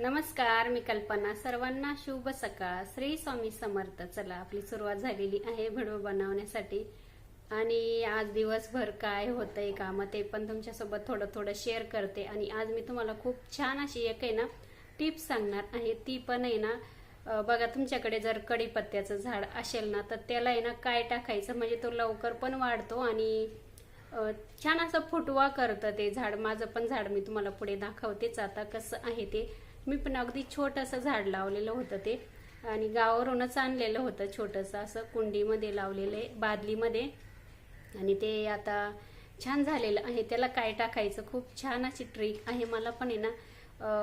नमस्कार मी कल्पना. सर्वांना शुभ सकाळ. श्री स्वामी समर्थ. चला आपली सुरुवात झालेली आहे व्हिडिओ बनवण्यासाठी. आणि आज दिवसभर काय होतंय काम ते पण तुमच्यासोबत थोडं थोडं शेअर करते. आणि आज मी तुम्हाला खूप छान अशी एक आहे ना टिप्स सांगणार आहे. ती पण आहे ना बघा तुमच्याकडे जर कढीपत्त्याचं झाड असेल ना तर त्याला आहे ना काय टाकायचं? म्हणजे तो लवकर पण वाढतो आणि छान असं फुटवा करतं ते झाड. माझं पण झाड मी तुम्हाला पुढे दाखवतेच. आता कसं आहे ते मी पण अगदी छोटंसं झाड लावलेलं होतं ते. आणि गावावरूनच आणलेलं होतं छोटंसं असं कुंडीमध्ये लावलेलं आहे बादलीमध्ये. आणि ते आता छान झालेलं आहे. त्याला काय टाकायचं? खूप छान अशी ट्रिक आहे. मला पण आहे ना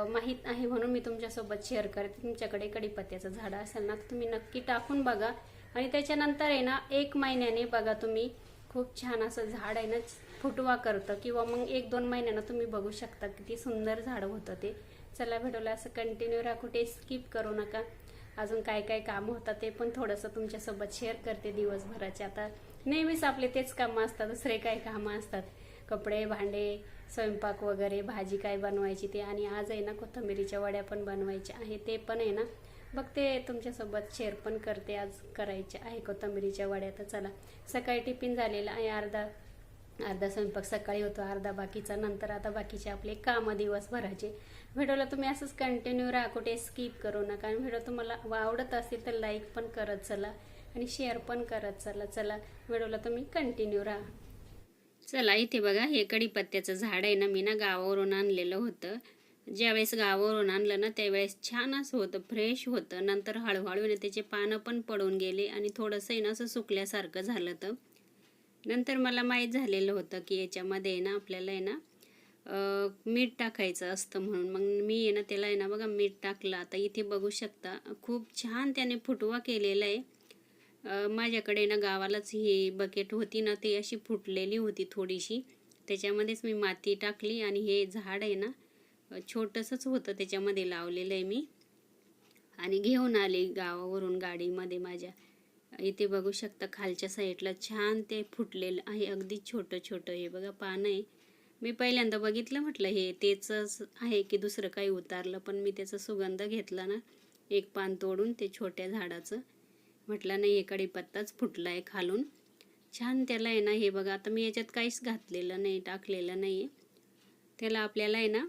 माहीत आहे म्हणून मी तुमच्यासोबत शेअर करते. तुमच्याकडे कडीपत्त्याचं झाड असेल ना तर तुम्ही नक्की टाकून बघा. आणि त्याच्यानंतर आहे ना एक महिन्याने बघा तुम्ही खूप छान असं झाड आहे ना फुटवा करतं किंवा मग एक दोन महिन्यानं तुम्ही बघू शकता किती सुंदर झाड होतं ते. चला भेटवलं असं कंटिन्यू राखू कुठे स्किप करू नका. अजून काय काय कामं होतं ते पण थोडंसं तुमच्यासोबत शेअर करते दिवसभराचे. आता नेहमीच आपले तेच कामं असतात दुसरे काय कामं असतात? कपडे भांडे स्वयंपाक वगैरे भाजी काय बनवायची ते आणि आज आहे ना कोथिंबिरीच्या वड्या पण बनवायच्या आहे ते पण आहे ना. बघते तुमच्यासोबत शेअर पण करते आज करायचे आहे कोथिंबिरीच्या वड्या. तर चला सकाळी टिफिन झालेला आहे अर्धा अर्धा स्वयंपाक सकाळी होतो अर्धा बाकीचा नंतर आता बाकीचे आपले कामं दिवसभराचे. व्हिडिओला तुम्ही असंच कंटिन्यू राहा कुठे स्किप करू नका. आणि व्हिडिओ तुम्हाला आवडत असेल तर लाईक पण करत चला आणि शेअर पण करत चला. चला व्हिडिओला तुम्ही कंटिन्यू राहा. चला इथे बघा हे कडीपत्त्याचं झाड आहे ना मी ना गावावरून आणलेलं होतं. ज्यावेळेस गावावरून आणलं ना त्यावेळेस छान असं होतं फ्रेश होतं. नंतर हळूहळू ना त्याचे पानं पण पडून गेले आणि थोडंसं आहे ना असं सुकल्यासारखं झालं तर नंतर मला माहीत झालेलं होतं की याच्यामध्ये आहे ना आपल्याला आहे ना मीठ टाकायचं असतं म्हणून. मग मी आहे ना त्याला आहे ना बघा मीठ टाकलं. आता इथे बघू शकता खूप छान त्याने फुटवा केलेला आहे. माझ्याकडे ना गावालाच ही बकेट होती ना ती अशी फुटलेली होती थोडीशी. त्याच्यामध्येच मी माती टाकली आणि हे झाड आहे ना छोटंसंच होतं त्याच्यामध्ये लावलेलं आहे मी. आणि घेऊन आले गावावरून गाडीमध्ये माझ्या. इथे बघू शकता खालच्या साईडला छान ते फुटलेलं आहे अगदी छोटं छोटं. हे बघा पान आहे. मी पहिल्यांदा बघितलं म्हटलं हे तेच आहे की दुसरं काही उतारलं पण मी त्याचा सुगंध घेतला ना. एक पान तोडून ते छोट्या झाडाचं. म्हटलं नाही हे कडीपत्ताच फुटला आहे खालून. छान त्याला आहे ना हे बघा आता मी याच्यात काहीच घातलेलं नाही टाकलेलं नाही आहे त्याला आपल्याला आहे ना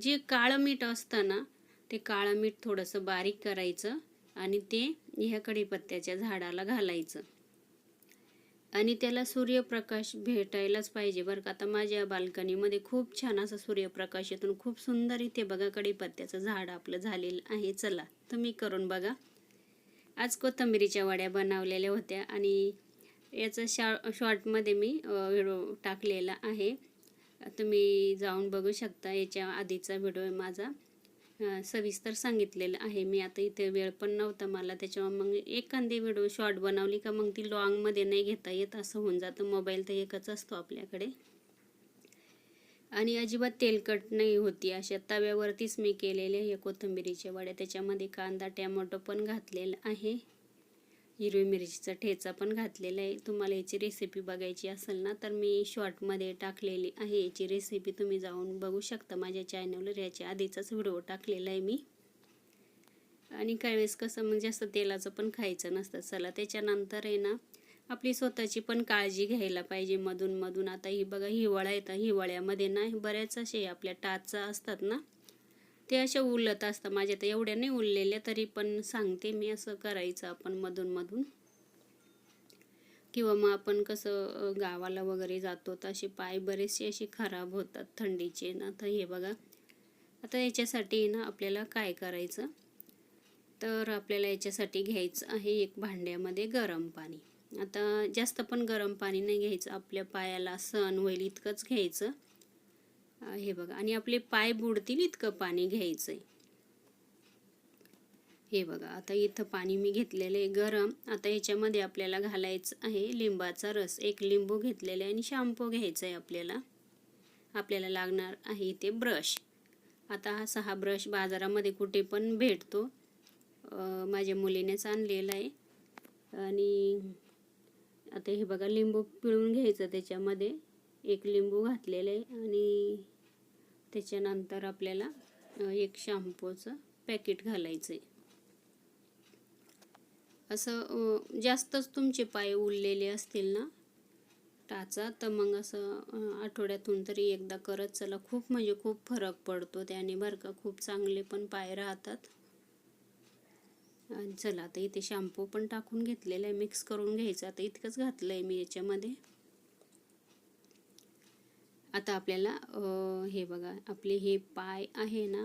जे काळं मीठ असतं ना ते काळं मीठ थोडंसं बारीक करायचं. आणि ते ह्या कडीपत्त्याच्या झाडाला घालायचं. आणि त्याला सूर्यप्रकाश भेटायलाच पाहिजे बरं का. आता माझ्या बाल्कनीमध्ये खूप छान असा सूर्यप्रकाश येतून खूप सुंदर इथे बघा कडीपत्त्याचं झाड आपलं झालेलं आहे. चला तुम्ही करून बघा. आज कोथिंबिरीच्या वड्या बनवलेल्या होत्या आणि याचं शॉ शॉर्टमध्ये मी व्हिडिओ टाकलेला आहे. तुम्ही जाऊन बघू शकता याच्या आधीचा व्हिडिओ आहे माझा. सविस्तर सांगितलेलं आहे. मी आता इथे वेळ पण नव्हता मला त्याच्यामुळे मग एखादी व्हिडिओ शॉर्ट बनवली का मग ती लॉंगमध्ये नाही घेता येत असं होऊन जातं. मोबाईल तर एकच असतो आपल्याकडे. आणि अजिबात तेलकट नाही होती. अशा तव्यावरतीच मी केलेले हे कोथिंबिरीचे वड्या त्याच्यामध्ये कांदा टॅमॅटो पण घातलेला आहे. हिरवी मिरचीचा ठेचा पण घातलेला आहे. तुम्हाला याची रेसिपी बघायची असेल ना तर मी शॉर्टमध्ये टाकलेली आहे. याची रेसिपी तुम्ही जाऊन बघू शकता. माझ्या चॅनलवर याच्या आधीचाच व्हिडिओ टाकलेला आहे मी. आणि काही वेळेस कसं म्हणजे जास्त तेलाचं पण खायचं नसतं. चला त्याच्यानंतर आहे ना आपली स्वतःची पण काळजी घ्यायला पाहिजे मधून मधून. आता ही बघा हिवाळा येतं. हिवाळ्यामध्ये ना बऱ्याच असे आपल्या टाचा असतात ना ते अशा उलत असतं. माझ्या तर एवढ्या नाही उरलेल्या तरी पण सांगते मी असं करायचं आपण मधून मधून. किंवा मग आपण कसं गावाला वगैरे जातो तर असे पाय बरेचसे असे खराब होतात थंडीचे ना. तर हे बघा. आता याच्यासाठी ना आपल्याला काय करायचं? तर आपल्याला याच्यासाठी घ्यायचं आहे एक भांड्यामध्ये गरम पाणी. आता जास्त पण गरम पाणी नाही घ्यायचं. आपल्या पायाला सण होईल इतकंच घ्यायचं. हे बघा. आणि आपले पाय बुडतील इतकं पाणी घ्यायचं आहे हे बघा आता इथं पाणी मी घेतलेलं आहे गरम. आता याच्यामध्ये आपल्याला घालायचं आहे लिंबाचा रस. एक लिंबू घेतलेला आहे आणि शॅम्पू घ्यायचा आहे आपल्याला. आपल्याला लागणार आहे इथे ब्रश. आता हा सहा ब्रश बाजारामध्ये कुठे पण भेटतो. माझ्या मुलीनेच आणलेला आहे. आणि आता हे बघा लिंबू पिळून घ्यायचं त्याच्यामध्ये. एक लिंबू घातलेलं आहे आणि त्याच्यानंतर आपल्याला एक शॅम्पूचं पॅकेट घालायचं आहे असं जास्तच तुमचे पाय उरलेले असतील ना टाचा तर मग असं आठवड्यातून तरी एकदा करत चला. खूप म्हणजे खूप फरक पडतो त्याने बरं का. खूप चांगले पण पाय राहतात. चला आता इथे शॅम्पू पण टाकून घेतलेला आहे. मिक्स करून घ्यायचा. आता इतकंच घातलं आहे मी याच्यामध्ये. आता आपल्याला हे बघा आपले हे पाय आहे ना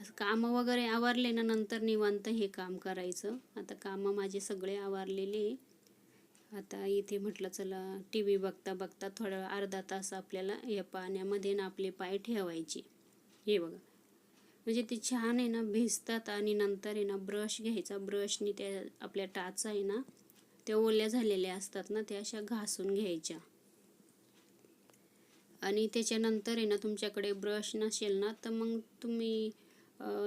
असं कामं वगैरे आवरले ना नंतर निवांत हे काम करायचं. आता कामं माझे सगळे आवरलेले. आता इथे म्हटलं चला टी व्ही बघता बघता थोडा अर्धा तास आपल्याला या पाण्यामध्ये ना आपले पाय ठेवायचे. हे बघा. म्हणजे ते छान आहे ना भिजतात आणि नंतर आहे ना ब्रश घ्यायचा. ब्रशनी त्या आपल्या टाचा आहे ना त्या ओल्या झालेल्या असतात ना त्या अशा घासून घ्यायच्या. आणि त्याच्यानंतर आहे ना तुमच्याकडे ब्रश नसेल ना तर मग तुम्ही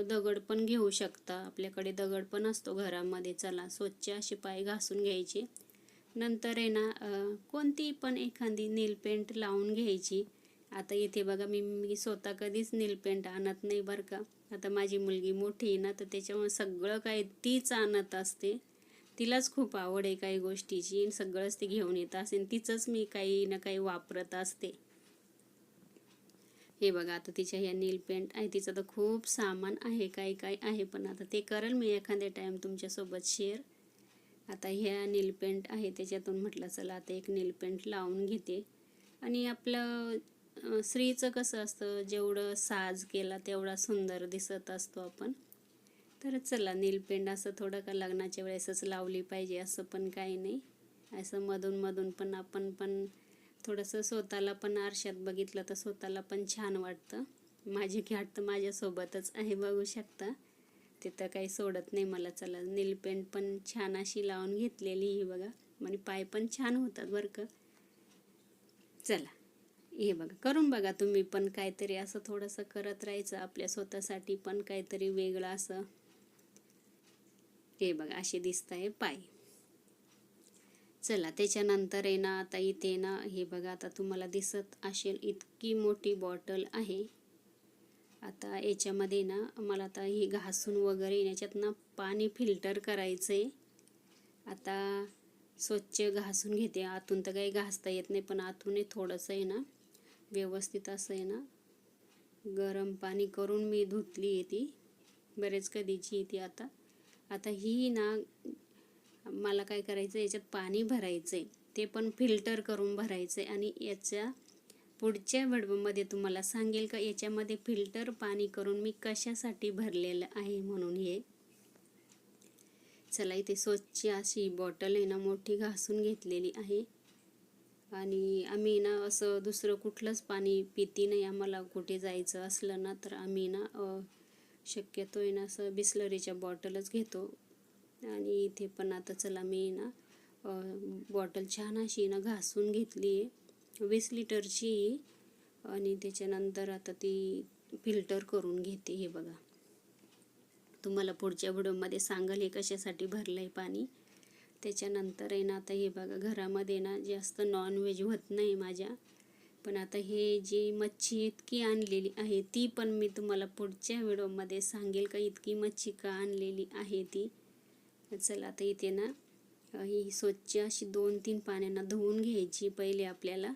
दगड पण घेऊ शकता. आपल्याकडे दगड पण असतो घरामध्ये. चला स्वच्छ असे पाय घासून घ्यायचे. नंतर आहे ना कोणती पण एखादी नील पेंट लावून घ्यायची. आता इथे बघा मी मी स्वतः कधीच नील पेंट आणत नाही बरं का. आता माझी मुलगी मोठी आहे ना तर त्याच्यामुळे सगळं काय तीच आणत असते. तिलाच खूप आवड आहे काही गोष्टीची. सगळंच ती घेऊन येत असेल. तिचंच मी काही ना काही वापरत असते. हे बघा आता तिच्या ह्या नील पेंट आहे तिचं तर खूप सामान आहे काय काय आहे पण आता ते करेल मी एखाद्या टाईम तुमच्यासोबत शेअर आता ह्या नील पेंट आहे त्याच्यातून म्हटलं चला आता एक नील पेंट लावून घेते. आणि आपलं स्त्रीचं कसं असतं जेवढं साज केला तेवढा सुंदर दिसत असतो आपण. तर चला नील पेंट असं थोडं का लग्नाच्या वेळेसच लावली पाहिजे असं पण काही नाही. असं मधून मधून पण आपण पण थोडंसं स्वतःला पण आरशात बघितलं तर स्वतःला पण छान वाटतं. माझी घाट तर माझ्यासोबतच आहे बघू शकता. तिथं काही सोडत नाही मला. चला नील पेंट पण छान अशी लावून घेतलेली ही बघा. म्हणजे पाय पण छान होतात बरं का. चला हे बघा. करून बघा तुम्ही पण काहीतरी असं थोडंसं करत राहायचं. आपल्या स्वतःसाठी पण काहीतरी वेगळं असं. हे बघा असे दिसत आहे पाय. चला त्याच्यानंतर आहे ना आता इथे ना हे बघा आता तुम्हाला दिसत असेल इतकी मोठी बॉटल आहे. आता याच्यामध्ये ना मला आता हे घासून वगैरे याच्यात ना पाणी फिल्टर करायचं आहे आता स्वच्छ घासून घेते. आतून तर काही घासता येत नाही पण आतून हे थोडंसं आहे ना व्यवस्थित असं आहे ना गरम पाणी करून मी धुतली आहे ती. बरेच कधीची ती आता. आता ही ना मला काय करायचं याच्यात पाणी भरायचं आहे ते पण फिल्टर करून भरायचं आहे आणि याच्या पुढच्या व्हिडिओमध्ये तुम्हाला सांगेल का याच्यामध्ये फिल्टर पाणी करून मी कशासाठी भरलेलं आहे म्हणून हे. चला इथे स्वच्छ अशी बॉटल आहे ना मोठी घासून घेतलेली आहे. आणि आम्ही ना असं दुसरं कुठलंच पाणी पिती नाही आम्हाला कुठे जायचं असलं ना तर आम्ही ना शक्यतो आहे ना असं बिस्लरीच्या बॉटलच घेतो. आणि इथे पण आता चला मी ना बॉटल छान अशी ना घासून घेतली आहे. वीस लिटरची आणि त्याच्यानंतर आता ती फिल्टर करून घेते हे बघा. तुम्हाला पुढच्या व्हिडिओमध्ये सांगेल हे कशासाठी भरलं आहे पाणी. त्याच्यानंतर आहे ना आता हे बघा घरामध्ये ना जास्त नॉनव्हेज होत नाही माझ्या. पण आता हे जी मच्छी इतकी आणलेली आहे ती पण मी तुम्हाला पुढच्या व्हिडिओमध्ये सांगेल का इतकी मच्छी का आणलेली आहे ती. चला आता इथे ना ही स्वच्छ अशी दोन तीन पाण्यानं धुवून घ्यायची पहिले आपल्याला.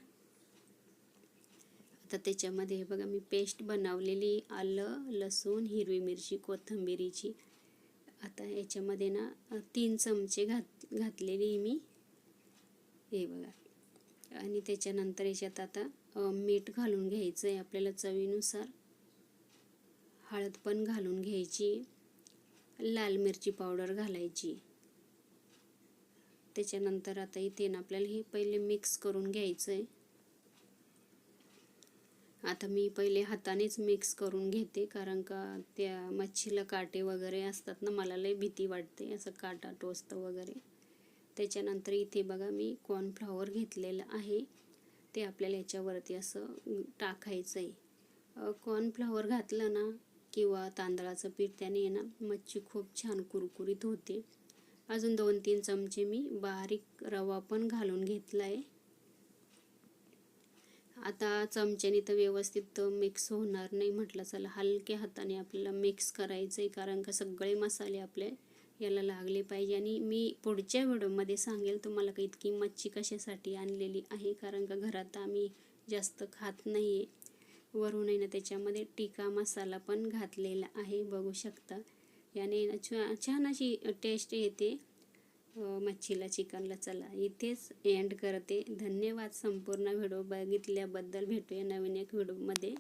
आता त्याच्यामध्ये हे बघा मी पेस्ट बनवलेली आलं लसूण हिरवी मिरची कोथिंबिरीची. आता याच्यामध्ये ना तीन चमचे घात घातलेली मी. हे बघा. आणि त्याच्यानंतर याच्यात आता मीठ घालून घ्यायचं आहे आपल्याला चवीनुसार. हळद पण घालून घ्यायची. लाल मिरची पावडर घालायची. त्याच्यानंतर आता इथे आपल्याला हे पहिले मिक्स करून घ्यायचं आहे आता मी पहिले हातानेच मिक्स करून घेते कारण का त्या मच्छीला काटे वगैरे असतात ना मला लय भीती वाटते असं काटा टोचतं वगैरे. त्याच्यानंतर इथे बघा मी कॉर्नफ्लॉवर घेतलेलं आहे. ते आपल्याला याच्यावरती असं टाकायचं आहे कॉर्नफ्लॉवर घातलं ना किंवा तांदळाचं पीठ त्याने आहे ना मच्छी खूप छान कुरकुरीत होते. अजून दोन तीन चमचे मी बारीक रवा पण घालून घेतला आहे. आता चमच्याने तर व्यवस्थित मिक्स होणार नाही म्हटलं चला हलक्या हाताने आपल्याला मिक्स करायचं आहे कारण का सगळे मसाले आपले याला लागले पाहिजे. आणि मी पुढच्या व्हिडिओमध्ये सांगेल तुम्हाला का इतकी मच्छी कशासाठी आणलेली आहे कारण का घरात आम्ही जास्त खात नाही आहे वरून आहे ना त्याच्यामध्ये टिका मसाला पण घातलेला आहे बघू शकता. याने छा छान अशी टेस्ट येते. मच्छीला चिकनला चला. इथेच एंड करते. धन्यवाद संपूर्ण व्हिडिओ बघितल्याबद्दल. भेटूया नवीन एक व्हिडिओमध्ये.